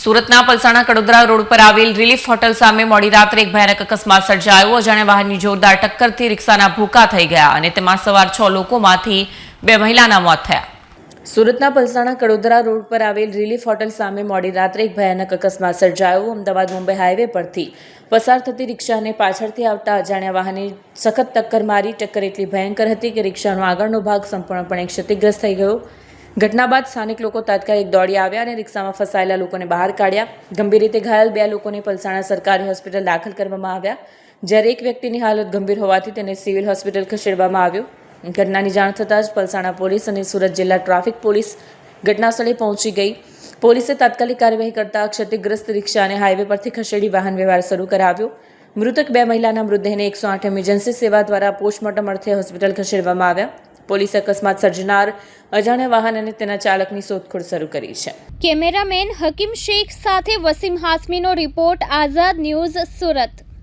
સુરતના પલસાણા કડોદરા રોડ પર આવેલ રિલીફ હોટલ સામે મોડી રાત્રે એક ભયાનક અકસ્માત સર્જાયો. અજાણ્યા વાહનની જોરદાર ટક્કરથી રિક્ષાના ભૂકા થઈ ગયા અને તેમાં સવાર છ લોકોમાંથી બે મહિલાના મોત થયા. સુરતના પલસાણા કડોદરા રોડ પર આવેલ રિલીફ હોટલ સામે મોડી રાત્રે એક ભયાનક અકસ્માત સર્જાયો. અમદાવાદ, મુંબઈ હાઈવે પરથી પસાર થતી રિક્ષાને પાછળથી આવતા અજાણ્યા વાહને સખત ટક્કર મારી, ટક્કર એટલી ભયંકર હતી કે રિક્ષાનો આગળનો ભાગ સંપૂર્ણપણે ક્ષતિગ્રસ્ત થઈ ગયો. ઘટના બાદ સ્થાનિક લોકો તાત્કાલિક દોડી આવ્યા અને રિક્ષામાં ફસાયેલા લોકોને બહાર કાઢ્યા. ગંભીર રીતે ઘાયલ બે લોકોને પલસાણા સરકારી હોસ્પિટલ દાખલ કરવામાં આવ્યા. જ્યારે એક વ્યક્તિની હાલત ગંભીર હોવાથી તેને સિવિલ હોસ્પિટલ ખસેડવામાં આવ્યો. ઘટનાની જાણ થતાં જ પલસાણા પોલીસ અને સુરત જિલ્લા ટ્રાફિક પોલીસ ઘટનાસ્થળે પહોંચી ગઈ. પોલીસે તાત્કાલિક કાર્યવાહી કરતા ક્ષતિગ્રસ્ત રિક્ષાને હાઈવે પરથી ખસેડી વાહન વ્યવહાર શરૂ કરાવ્યો. મૃતક બે મહિલાના મૃતદેહને એકસો આઠ એમર્જન્સી સેવા દ્વારા પોસ્ટમોર્ટમ અર્થે હોસ્પિટલ ખસેડવામાં આવ્યા. પોલીસે અકસ્માત સર્જનાર, અજાણ્યા વાહન અને તેના ચાલકની શોધખોળ શરૂ કરી છે. કેમેરામેન હકીમ શેખ સાથે વસીમ હાસમીનો રિપોર્ટ, આઝાદ ન્યૂઝ સુરત.